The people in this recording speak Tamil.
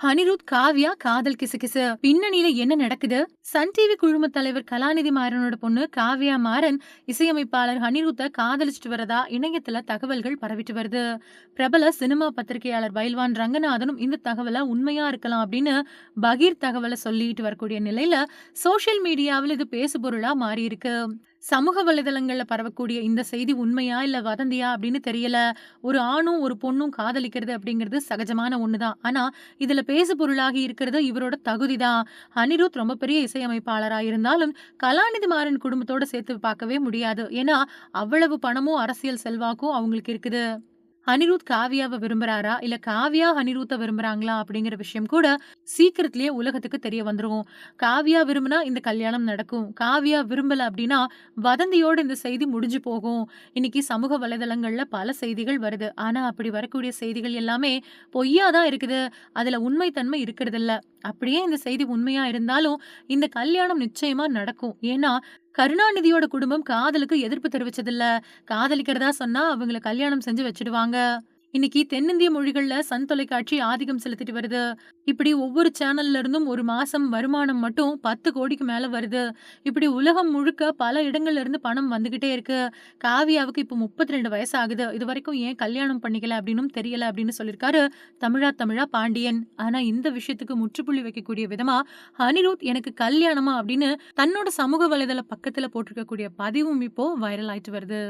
அனிருத் காவ்யா காதல் கிசுகிசு பின்னணியில என்ன நடக்குது? சன் டிவி குழும தலைவர் கலாநிதி மாறனோட பொண்ணு காவ்யா மாறன் இசையமைப்பாளர் அனிருத்த காதலிச்சுட்டு வரதா? இணையத்துல தகவல்கள் பரவிட்டு வருது. பிரபல சினிமா பத்திரிகையாளர் பைல்வான் ரங்கநாதனும் இந்த தகவலை உண்மையா இருக்கலாம் அப்படின்னு பகீர் தகவலை சொல்லிட்டு வரக்கூடிய நிலையில சோசியல் மீடியாவில் இது பேசு பொருளா மாறி இருக்கு சமூக வலைதளங்கள்ல பரவக்கூடிய இந்த செய்தி உண்மையா இல்ல வதந்தியா அப்படின்னு தெரியல. ஒரு ஆணும் ஒரு பொண்ணும் காதலிக்கிறது அப்படிங்கிறது சகஜமான ஒண்ணுதான். ஆனா இதுல பேசு பொருளாகி இருக்கிறது இவரோட தகுதி தான் அனிருத் ரொம்ப பெரிய இசையமைப்பாளரா இருந்தாலும் கலாநிதி மாறன் குடும்பத்தோட சேர்த்து பார்க்கவே முடியாது. ஏன்னா அவ்வளவு பணமும் அரசியல் செல்வாக்கும் அவங்களுக்கு இருக்குது. அனிருத் காவியாவை விரும்புறாரா? இல்ல காவியா அனிருத்த விரும்புறாங்களா? அப்படிங்கிற விஷயம் கூட சீக்கிரத்திலேயே உலகத்துக்கு தெரிய வந்துடும் காவியா விரும்பினா இந்த கல்யாணம் நடக்கும். காவியா விரும்பல அப்படின்னா வதந்தியோட இந்த செய்தி முடிஞ்சு போகும். இன்னைக்கு சமூக வலைதளங்கள்ல பல செய்திகள் வருது. ஆனா அப்படி வரக்கூடிய செய்திகள் எல்லாமே பொய்யா தான் இருக்குது. அதுல உண்மைத்தன்மை இருக்கிறது இல்ல அப்படியே இந்த செய்தி உண்மையா இருந்தாலும் இந்த கல்யாணம் நிச்சயமா நடக்கும். ஏன்னா கருணாநிதியோட குடும்பம் காதலுக்கு எதிர்ப்பு தெரிவிச்சதில்ல. காதலிக்கிறதா சொன்னா அவங்கள கல்யாணம் செஞ்சு வச்சிடுவாங்க. இன்னைக்கு தென்னிந்திய மொழிகள்ல சன் தொலைக்காட்சி ஆதிக்கம் செலுத்திட்டு வருது. இப்படி ஒவ்வொரு சேனல்ல இருந்தும் ஒரு மாசம் வருமானம் மட்டும் பத்து கோடிக்கு மேல வருது. இப்படி உலகம் முழுக்க பல இடங்கள்ல இருந்து பணம் வந்துகிட்டே இருக்கு. காவியாவுக்கு இப்போ முப்பத்தி ரெண்டு வயசு ஆகுது இது வரைக்கும் ஏன் கல்யாணம் பண்ணிக்கல அப்படின்னும் தெரியல அப்படின்னு சொல்லியிருக்காரு தமிழா தமிழா பாண்டியன். ஆனா இந்த விஷயத்துக்கு முற்றுப்புள்ளி வைக்கக்கூடிய விதமா அனிருத் எனக்கு கல்யாணமா அப்படின்னு தன்னோட சமூக வலைதள பக்கத்துல போட்டிருக்கக்கூடிய பதிவும் இப்போ வைரல் ஆயிட்டு வருது.